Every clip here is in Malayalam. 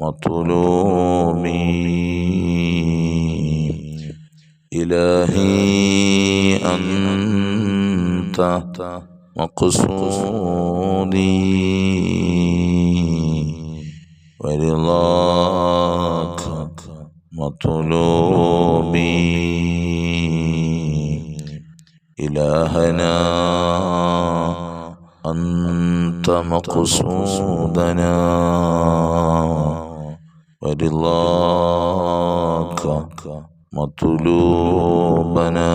مطلوبي إلهي أنت مقصودي ورضاك مطلوبي إلهنا أنت مقصودنا. ورضاك مطلوبنا.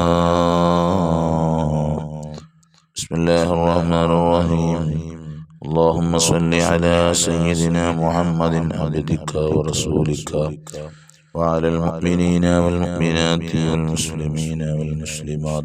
بسم الله الرحمن الرحيم. اللهم صل على سيدنا محمد عبدك ورسولك وعلى المؤمنين والمؤمنات والمسلمين والمسلمات.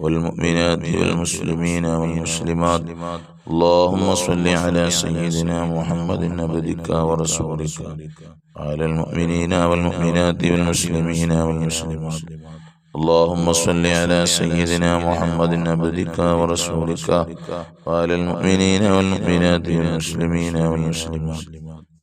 والمؤمنات والمسلمين والمسلمات اللهم صل على سيدنا محمد عبدك ورسولك وعلى المؤمنين والمؤمنات والمسلمين والمسلمات اللهم صل على سيدنا محمد عبدك ورسولك وعلى المؤمنين والمؤمنات والمسلمين والمسلمات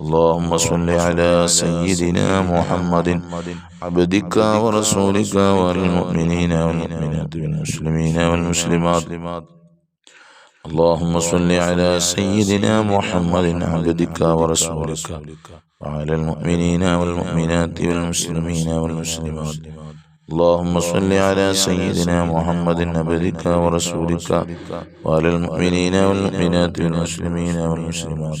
اللهم صل على سيدنا محمد عبدك ورسولك وعلى المؤمنين والمؤمنات والمسلمين والمسلمات اللهم صل على سيدنا محمد عبدك ورسولك وعلى المؤمنين والمؤمنات والمسلمين والمسلمات اللهم صل على سيدنا محمد عبدك ورسولك وعلى المؤمنين والمؤمنات والمسلمين والمسلمات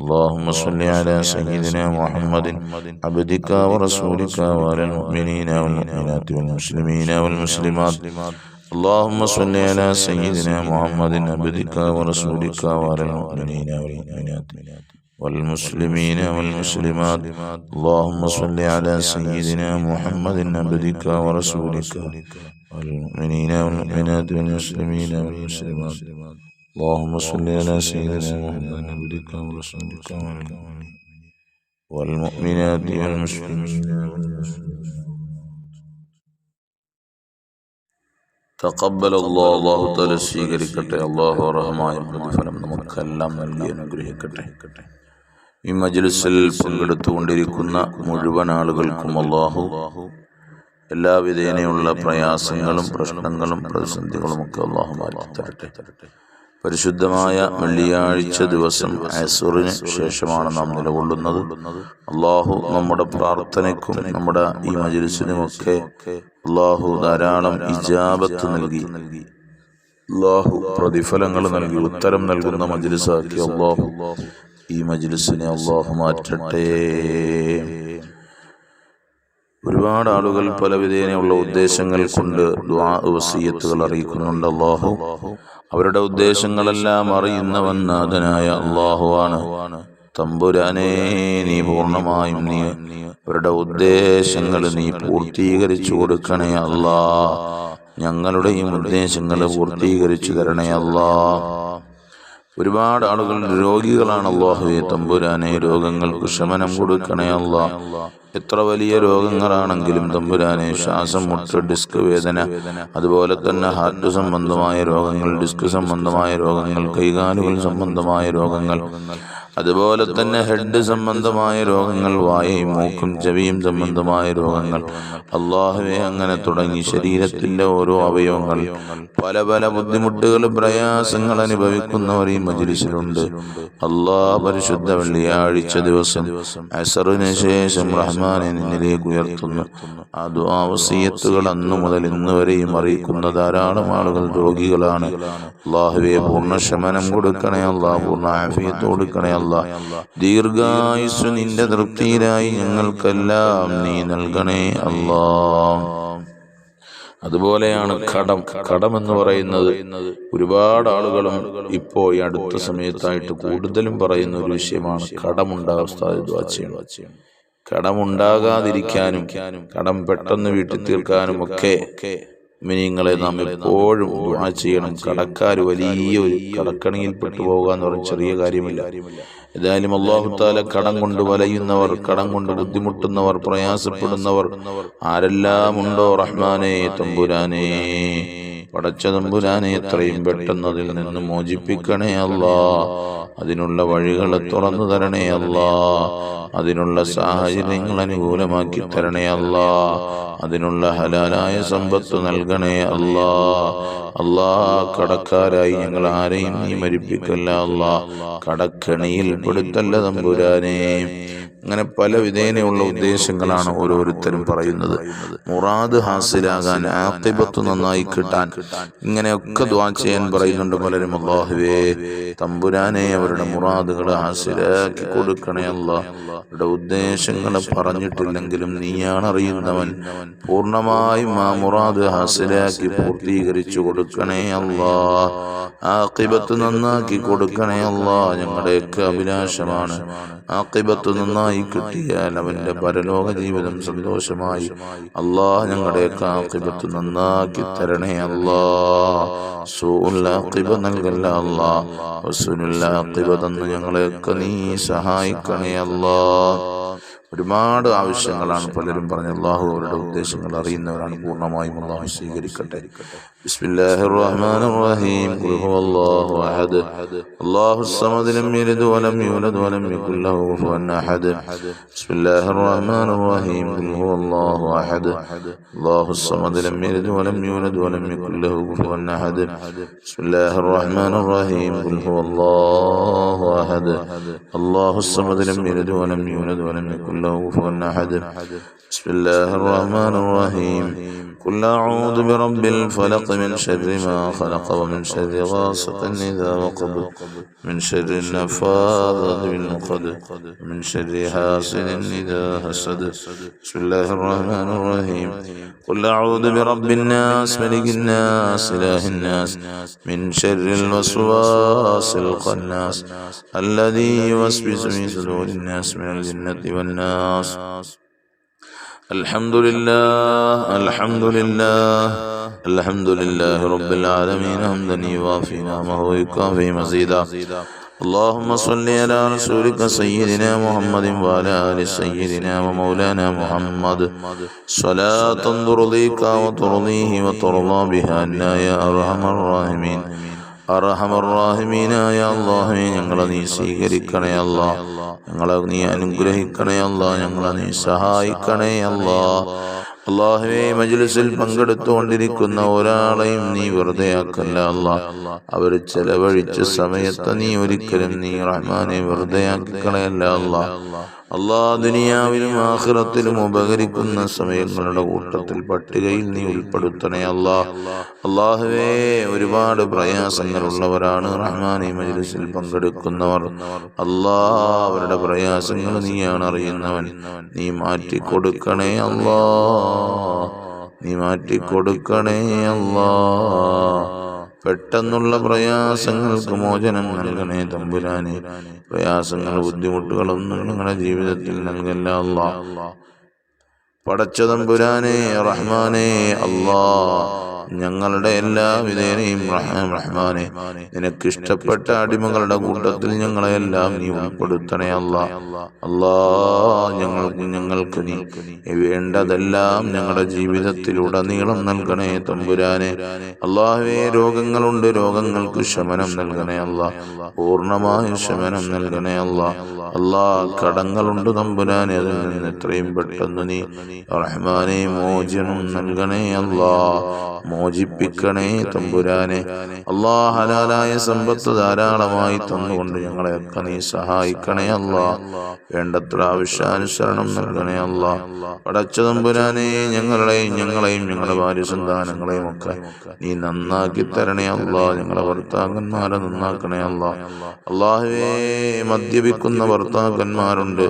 اللهم صل على سيدنا محمد عبدك ورسولك وعلى المؤمنين والمؤمنات والمسلمين والمسلمات اللهم صل على سيدنا محمد عبدك ورسولك وعلى المؤمنين والمؤمنات والمسلمين والمسلمات اللهم صل على سيدنا محمد عبدك ورسولك والمؤمنين والمؤمنات والمسلمين والمسلمات اللهم صل على سيدنا محمد عبدك ورسولك والمؤمنات والمسلمين والمسلمات തക്കബൽ അള്ളാഹു തല സ്വീകരിക്കട്ടെ അള്ളാഹു അർഹമായ പ്രതിഫലം നമുക്കെല്ലാം നൽകി അനുഗ്രഹിക്കട്ടെ ഈ മജ്ലിസിൽ പങ്കെടുത്തുകൊണ്ടിരിക്കുന്ന മുഴുവൻ ആളുകൾക്കും അള്ളാഹു എല്ലാവിധേനയുള്ള പ്രയാസങ്ങളും പ്രശ്നങ്ങളും പ്രതിസന്ധികളും ഒക്കെ അള്ളാഹു മാറ്റി തരട്ടെ പരിശുദ്ധമായ വെള്ളിയാഴ്ച ദിവസം അസുറിന് ശേഷമാണ് നാം നിലകൊള്ളുന്നത്. അള്ളാഹു നമ്മുടെ പ്രാർത്ഥനയ്ക്കും നമ്മുടെ ഈ മജിലിസിനുമൊക്കെ അള്ളാഹു ധാരാളം ഇജാബത്ത് നൽകി. അള്ളാഹു പ്രതിഫലങ്ങൾ നൽകി ഉത്തരം നൽകുന്ന മജിലിസാക്കി അള്ളാഹു ഈ മജിലിസിനെ അള്ളാഹു മാറ്റട്ടെ. ഒരുപാട് ആളുകൾ പല വിധേനയുള്ള ഉദ്ദേശങ്ങൾ കൊണ്ട് വസീയത്തുകൾ അറിയിക്കുന്നുണ്ട് അള്ളാഹു. അവരുടെ ഉദ്ദേശങ്ങളെല്ലാം അറിയുന്നവൻ നാഥനായ അള്ളാഹുവാണ് തമ്പുരാനെ നീ പൂർണമായും നീ അവരുടെ ഉദ്ദേശങ്ങൾ നീ പൂർത്തീകരിച്ചു കൊടുക്കണേ അല്ലാ. ഞങ്ങളുടെയും ഉദ്ദേശങ്ങൾ പൂർത്തീകരിച്ചു തരണേ അല്ലാ. ഒരുപാട് ആളുകൾ രോഗികളാണ് അള്ളാഹുവെ തമ്പുരാനെ രോഗങ്ങൾക്ക് ശമനം കൊടുക്കണേ അല്ല. എത്ര വലിയ രോഗങ്ങളാണെങ്കിലും തമ്പുരാനെ ശ്വാസം മുട്ട് ഡിസ്ക് വേദന അതുപോലെ തന്നെ ഹാർട്ട് സംബന്ധമായ രോഗങ്ങൾ ഡിസ്ക് സംബന്ധമായ രോഗങ്ങൾ കൈകാലുകൾ സംബന്ധമായ രോഗങ്ങൾ അതുപോലെ തന്നെ ഹെഡ് സംബന്ധമായ രോഗങ്ങൾ വായയും മൂക്കും ചെവിയും സംബന്ധമായ രോഗങ്ങൾ. അള്ളാഹുവെ അങ്ങനെ തുടങ്ങി ശരീരത്തിന്റെ ഓരോ അവയവങ്ങൾ. പല പല ബുദ്ധിമുട്ടുകളും പ്രയാസങ്ങൾ അനുഭവിക്കുന്നവർ ഈ മജിലിസിലുണ്ട്. അള്ളാഹ് പരിശുദ്ധ വെള്ളിയാഴ്ച ദിവസം അസറിന് ശേഷം റഹ്മാനെ നിന്നിലേക്ക് ഉയർത്തുന്നു. ആ ദുആവസീയത്തുകൾ അന്നു മുതൽ ഇന്ന് വരെയും അറിയിക്കുന്ന ധാരാളം ആളുകൾ രോഗികളാണ്. അള്ളാഹുവെ പൂർണ ശമനം കൊടുക്കണേ അള്ളാഹ് പൂർണ ആഫിയത്ത് കൊടുക്കണേ അല്ല ദീർഘായുസ് നിന്റെ തൃപ്തിയിലായി ഞങ്ങൾക്കെല്ലാം നീ നൽകണേ അല്ലാ അതുപോലെയാണ് കടം. കടം എന്ന് പറയുന്നത് ഒരുപാട് ആളുകളും ഇപ്പോ ഈ അടുത്ത സമയത്തായിട്ട് കൂടുതലും പറയുന്ന ഒരു വിഷയമാണ് കടമുണ്ടാകാൻ കടമുണ്ടാകാതിരിക്കാനും കടം പെട്ടെന്ന് വീട്ടിൽ തീർക്കാനും ഒക്കെ മിനിങ്ങളെ നാം എപ്പോഴും ചെയ്യണം. കടക്കാർ വലിയ ഒരു കടക്കണിയിൽ പെട്ടുപോകുക എന്ന് പറഞ്ഞ ചെറിയ കാര്യമില്ല. ഏതായാലും അള്ളാഹുത്താല കടം കൊണ്ട് വലയുന്നവർ കടം കൊണ്ട് ബുദ്ധിമുട്ടുന്നവർ പ്രയാസപ്പെടുന്നവർ ആരെല്ലാം ഉണ്ടോ റഹ്മാനെ തമ്പുരാനെ? പടച്ച തമ്പുരാനെ എത്രയും പെട്ടെന്ന് അതിൽ നിന്ന് മോചിപ്പിക്കണേ അല്ലാ. അതിനുള്ള വഴികൾ തുറന്നു തരണേ അല്ലാ. അതിനുള്ള സാഹചര്യങ്ങൾ അനുകൂലമാക്കി തരണേ അല്ലാ. അതിനുള്ള ഹലാലായ സമ്പത്ത് നൽകണേ അല്ലാ. അല്ലാ കടക്കാരായി ഞങ്ങൾ ആരെയും നീ മരിപ്പിക്കല്ല അല്ലാ. കടക്കണിയിൽ പെടുത്തല്ല തമ്പുരാനെ. അങ്ങനെ പല വിധേനയുള്ള ഉദ്ദേശങ്ങളാണ് ഓരോരുത്തരും പറയുന്നത്. മുറാദ് ഹാസിലാകാൻ ആത്തിപത്ത് നന്നായി കിട്ടാൻ ഇങ്ങനെയൊക്കെ ദ്വാ ചെയ്യാൻ പറയുന്നുണ്ട് പലരും അള്ളാഹുവേ തമ്പുരാനെ അവരുടെ മുറാദുകൾ ഹാസിലാക്കി കൊടുക്കണേ അല്ല അവരുടെ ഉദ്ദേശങ്ങൾ പറഞ്ഞിട്ടില്ലെങ്കിലും നീയാണ് അറിയുന്നവൻ പൂർണമായും ആ മുറാദ് ഹാസിലാക്കി പൂർത്തീകരിച്ചു കൊടുക്കണേ അല്ലാ ആക്കിബത്ത് നന്നാക്കി കൊടുക്കണേ അല്ലാ ഞങ്ങളുടെയൊക്കെ അഭിലാഷമാണ് ആക്കിബത്ത് നന്നായി കിട്ടിയാൽ അവന്റെ പരലോക ജീവിതം സന്തോഷമായി അള്ളാഹ് ഞങ്ങളുടെയൊക്കെ ആക്കിബത്ത് നന്നാക്കി തരണേ അല്ലാ തന്ന് ഞങ്ങളെയൊക്കെ നീ സഹായിക്കണേ അല്ലാ ഒരുപാട് ആവശ്യങ്ങളാണ് പലരും പറഞ്ഞ അള്ളാഹു അവരുടെ ഉദ്ദേശങ്ങൾ അറിയുന്നവരാണ്. പൂർണമായും അള്ളാഹു സ്വീകരിക്കട്ടെ. ബിസ്മില്ലാഹി റഹ്മാൻ റഹീം അഹദ്. ലം വലം വലം അഹദ്. റഹീം അഹദ്. ലം വലം വലം അഹദ്. റഹീം അഹദ്. ലം വലം വലം له كفوا احد بسم الله الرحمن الرحيم. قل أعوذ برب الفلق من شر ما خلق ومن شر غاسق إذا وقب. من شر النفاذات بالعقد من شر حاسد إذا حسد. بسم الله الرحمن الرحيم. قل أعوذ برب الناس ملك الناس إله الناس. من شر الوسواس الخناس. الذي يوسوس في صدور الناس من الجنة والناس الحمد لله الحمد لله الحمد لله رب العالمين حمدا يوافي نعمه ويكافي مزيدا اللهم صل على رسولك سيدنا محمد وعلى آل سيدنا ومولانا محمد صلاة ترضيك وترضيه وترضى بها عنا يا أرحم الراحمين അറഹമറാഹിമീനായ അള്ളാഹുവെ ഞങ്ങളെ നീ സ്വീകരിക്കണേ അല്ല. ഞങ്ങളെ നീ അനുഗ്രഹിക്കണേ അല്ല. ഞങ്ങളെ നീ സഹായിക്കണേ അല്ലാ. അള്ളാഹുവെ മജ്ലിസിൽ പങ്കെടുത്തുകൊണ്ടിരിക്കുന്ന ഒരാളെയും നീ വെറുതെ ആക്കല്ല അല്ല. അവർ ചെലവഴിച്ച സമയത്ത് നീ ഒരിക്കലും നീ റഹ്മാനെ വെറുതെ ആക്കിക്കളയല്ല അല്ല. അള്ളാ ദുനിയാവിലും ആഖിറത്തിലും ഉപകരിക്കുന്ന സമയങ്ങളുടെ കൂട്ടത്തിൽ പട്ടികയിൽ നീ ഉൾപ്പെടുത്തണേ അല്ലാ. അള്ളാഹുവേ ഒരുപാട് പ്രയാസങ്ങളുള്ളവരാണ് റഹ്മാനി മജ്ലിസിൽ പങ്കെടുക്കുന്നവർ. അല്ലാ അവരുടെ പ്രയാസങ്ങൾ നീയാണ് അറിയുന്നവൻ. നീ മാറ്റി കൊടുക്കണേ അല്ലാ. നീ മാറ്റി കൊടുക്കണേ അല്ലാ. പെട്ടെന്നുള്ള പ്രയാസങ്ങൾക്ക് മോചനം നൽകണേ തമ്പുരാനെ. പ്രയാസങ്ങൾ ബുദ്ധിമുട്ടുകളൊന്നും നിങ്ങളുടെ ജീവിതത്തിൽ നൽകല്ല അല്ലാ. പടച്ച തമ്പുരാനെ റഹ്മാനെ അല്ലാ. ഞങ്ങളുടെ എല്ലാ വിധേനയും റഹ്മാനെ നിനക്ക് ഇഷ്ടപ്പെട്ട അടിമകളുടെ കൂട്ടത്തിൽ ഞങ്ങളെ എല്ലാം നീ ഉൾപ്പെടുത്തണേ അല്ല. അല്ലാ ഞങ്ങൾക്ക് ഞങ്ങൾക്ക് നീ വേണ്ടതെല്ലാം ഞങ്ങളുടെ ജീവിതത്തിലുടനീളം നൽകണേ തമ്പുരാനെ. അള്ളാഹുവേ രോഗങ്ങളുണ്ട് രോഗങ്ങൾക്ക് ശമനം നൽകണേ അല്ല. പൂർണമായ ശമനം നൽകണേ അല്ല. അല്ലാ കടങ്ങളുണ്ട് തമ്പുരാനെ അതിൽ നിന്ന് എത്രയും പെട്ടെന്ന് നീ റഹ്മാനെ മോചനം നൽകണേ അല്ലാ. മോചിപ്പിക്കണേ തമ്പുരാനെ. അള്ളാ ഹലാലായ സമ്പത്ത് ധാരാളമായി തന്നുകൊണ്ട് ഞങ്ങളെയൊക്കെ നീ സഹായിക്കണേ അല്ല വേണ്ടത്ര ആവശ്യാനുസരണം നൽകണേ അല്ല പടച്ച തമ്പുരാനെ ഞങ്ങളെയും ഞങ്ങളെയും ഞങ്ങളുടെ ഭാര്യ സന്താനങ്ങളെയും ഒക്കെ നീ നന്നാക്കി തരണേ അല്ല ഞങ്ങളെ ഭർത്താക്കന്മാരെ നന്നാക്കണേ അല്ല അള്ളാഹുവേ മദ്യപിക്കുന്ന ഭർത്താക്കന്മാരുണ്ട്.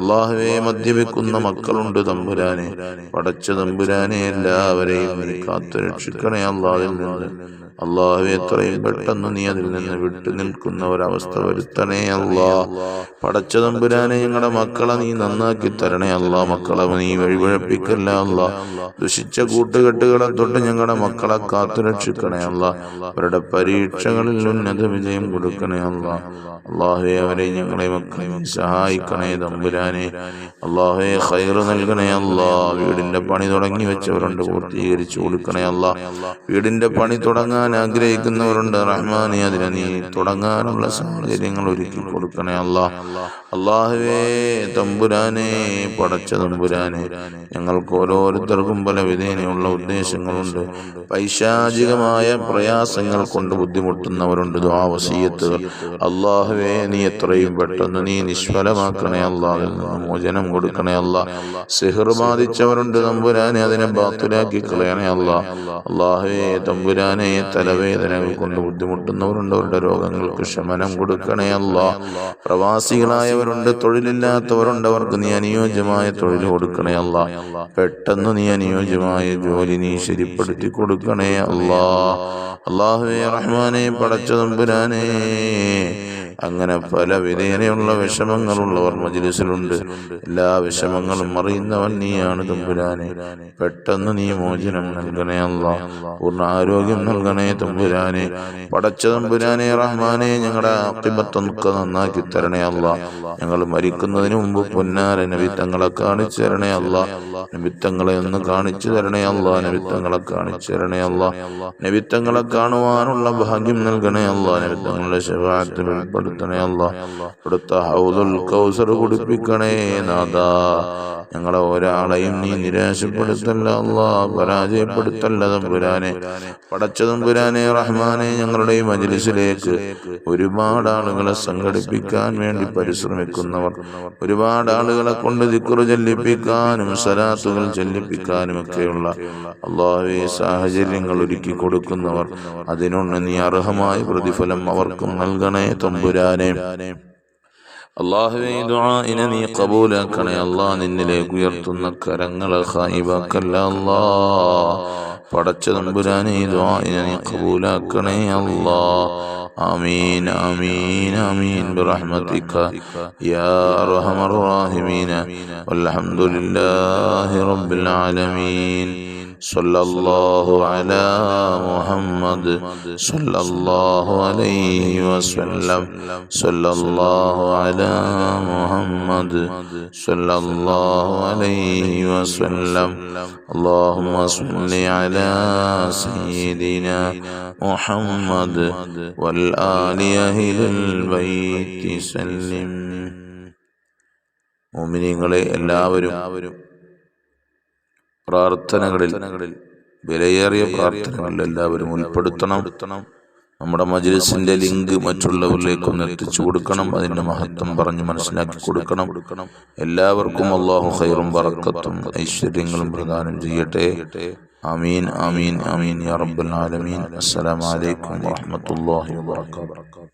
അള്ളാഹുവേ മദ്യപിക്കുന്ന മക്കളുണ്ട് തമ്പുരാനെ. പടച്ച തമ്പുരാനെ എല്ലാവരെയും നീ شكرا. يا الله അള്ളാഹു എത്രയും പെട്ടെന്ന് നീ അതിൽ നിന്ന് വിട്ടു നിൽക്കുന്ന ഒരവസ്ഥ വരുത്തണേ അല്ലാ പടച്ച തമ്പുരാനെ ഞങ്ങളുടെ മക്കളെ നീ നന്നാക്കി തരണേ അല്ലാ മക്കളെ നീ വഴിപഴപ്പിക്കല്ല അല്ലാ ദുഷിച്ച കൂട്ടുകെട്ടുകളെ തൊട്ട് ഞങ്ങളുടെ മക്കളെ കാത്തുരക്ഷിക്കണേ അല്ല അവരുടെ പരീക്ഷകളിൽ ഉന്നത വിജയം കൊടുക്കണേ അല്ല അള്ളാഹുവെ അവരെ ഞങ്ങളെ മക്കളെ സഹായിക്കണേ തമ്പുരാനെ. അള്ളാഹുവെ ഹൈർ നൽകണേ അല്ല വീടിന്റെ പണി തുടങ്ങി വെച്ചവരുണ്ട് പൂർത്തീകരിച്ചു കൊടുക്കണേ അല്ല വീടിന്റെ പണി തുടങ്ങാൻ ആഗ്രഹിക്കുന്നവരുണ്ട്. റഹ്മാനെ അതിനെ നീ തുടങ്ങാനുള്ള സാഹചര്യങ്ങൾ ഒരുക്കി കൊടുക്കണേ അല്ലാ. അള്ളാഹുവേ തമ്പുരാനെ പടച്ച തമ്പുരാനെ ഞങ്ങൾക്ക് ഓരോരുത്തർക്കും പല വിധേനയുള്ള ഉദ്ദേശങ്ങളുണ്ട്. പൈശാചികമായ പ്രയാസങ്ങൾ കൊണ്ട് ബുദ്ധിമുട്ടുന്നവരുണ്ട് ദ്വാവസീയത്തുകൾ അള്ളാഹുവേ നീ എത്രയും പെട്ടെന്ന് നീ നിഷ്ഫലമാക്കണേ അള്ളാഹിൽ മോചനം കൊടുക്കണേ അല്ല. സിഹർ ബാധിച്ചവരുണ്ട് തമ്പുരാനെ അതിനെ ബാത്തുലാക്കി കളയണേ അല്ല. അള്ളാഹുവേ തമ്പുരാനെ തലവേദനകൾ കൊണ്ട് ബുദ്ധിമുട്ടുന്നവരുണ്ട് അവരുടെ രോഗങ്ങൾക്ക് ശമനം കൊടുക്കണേ അല്ല. പ്രവാസികളായവരുണ്ട് തൊഴിലില്ലാത്തവരുണ്ട് അവർക്ക് നീ അനുയോജ്യമായ തൊഴിൽ കൊടുക്കണേ അല്ല. പെട്ടെന്ന് നീ അനുയോജ്യമായ ജോലി നീ ശരിപ്പെടുത്തി കൊടുക്കണേ അല്ലാ. അള്ളാഹുവേ റഹ്മാനെ പടച്ച തമ്പുരാനേ അങ്ങനെ പല വിധേനയുള്ള വിഷമങ്ങളുള്ളവർ മജിലിസിലുണ്ട്. എല്ലാ വിഷമങ്ങളും അറിയുന്നവൻ നീയാണ് തമ്പുരാനെ. പെട്ടെന്ന് നീ മോചനം നൽകണേ അല്ല. പൂർണ ആരോഗ്യം നൽകണേ തമ്പുരാനെ. പടച്ച തമ്പുരാനെ റഹ്മാനെ ഞങ്ങളുടെ അക്കിബത്തൊക്കെ നന്നാക്കി തരണേ അല്ല. ഞങ്ങൾ മരിക്കുന്നതിന് മുമ്പ് പൊന്നാര നബിത്തങ്ങളെ കാണിച്ചു തരണേ അല്ല. നബിത്തങ്ങളെ ഒന്ന് കാണിച്ചു തരണേ അല്ല. നബിത്തങ്ങളെ കാണിച്ചു തരണേ അല്ല. നബിത്തങ്ങളെ കാണുവാനുള്ള ഭാഗ്യം നൽകണേ അല്ല. നബിത്തങ്ങളുടെ ശവാത്തിൽ ഉൾപ്പെടുത്തണേ അല്ല. ഇവിടുത്തെ ഹൗദുൽ കൗസർ കുടിപ്പിക്കണേ നാദാ ഞങ്ങളെ ഒരാളെയും നീ നിരാശപ്പെടുത്തല്ല അല്ല. പരാജയപ്പെടുത്തല്ല തമ്പുരാനെ. പടച്ച തമ്പുരാനെ റഹ്മാനെ ഞങ്ങളുടെ മജ്ലിസിലേക്ക് ഒരുപാട് ആളുകളെ സംഘടിപ്പിക്കാൻ വേണ്ടി പരിശ്രമിക്കുന്നവർ ഒരുപാട് ആളുകളെ കൊണ്ട് ദിക്കുറു ചെല്ലിപ്പിക്കാനും സലാത്തുകൾ ചെല്ലിപ്പിക്കാനും ഒക്കെയുള്ള അള്ളാഹുവെ സാഹചര്യങ്ങൾ ഒരുക്കി കൊടുക്കുന്നവർ അതിനൊന്ന് നീ അർഹമായ പ്രതിഫലം അവർക്കും നൽകണേ തമ്പുരാനെ അള്ളാഹുവെ ഈ ദുആഇനെ നീ കബൂലാക്കണേ അല്ലാ നിന്നിലേക്ക് ഉയർത്തുന്ന കരങ്ങളെ ഖായിബാക്കല്ല അല്ലാ പടച്ച തമ്പുരാനെ ഈ ദുആഇനെ നീ കബൂലാക്കണേ അല്ലാ آمين آمين آمين برحمتك يا أرحم الراحمين والحمد لله رب العالمين صلى الله على محمد صلى الله عليه وسلم صلى الله على محمد صلى الله عليه وسلم اللهم صل على سيدنا محمد والآل أهل البيت سلم മോമിനിയങ്ങളെ എല്ലാവരും പ്രാർത്ഥനകളിൽ വിലയേറിയ പ്രാർത്ഥനകളിൽ എല്ലാവരും ഉൾപ്പെടുത്തണം. നമ്മുടെ മജ്ലിസിന്റെ ലിങ്ക് മറ്റുള്ളവരിലേക്ക് ഒന്ന് എത്തിച്ചു കൊടുക്കണം. അതിന്റെ മഹത്വം പറഞ്ഞ് മനസ്സിലാക്കി കൊടുക്കണം. എല്ലാവർക്കും അള്ളാഹു ഹൈറും വറക്കത്തും ഐശ്വര്യങ്ങളും പ്രദാനം ചെയ്യട്ടെ. അമീൻ അമീൻ അമീൻ യാ റബ്ബൽ ആലമീൻ. അസ്സലാമു അലൈക്കും വറഹ്മത്തുള്ളാഹി വബറകാതുഹു.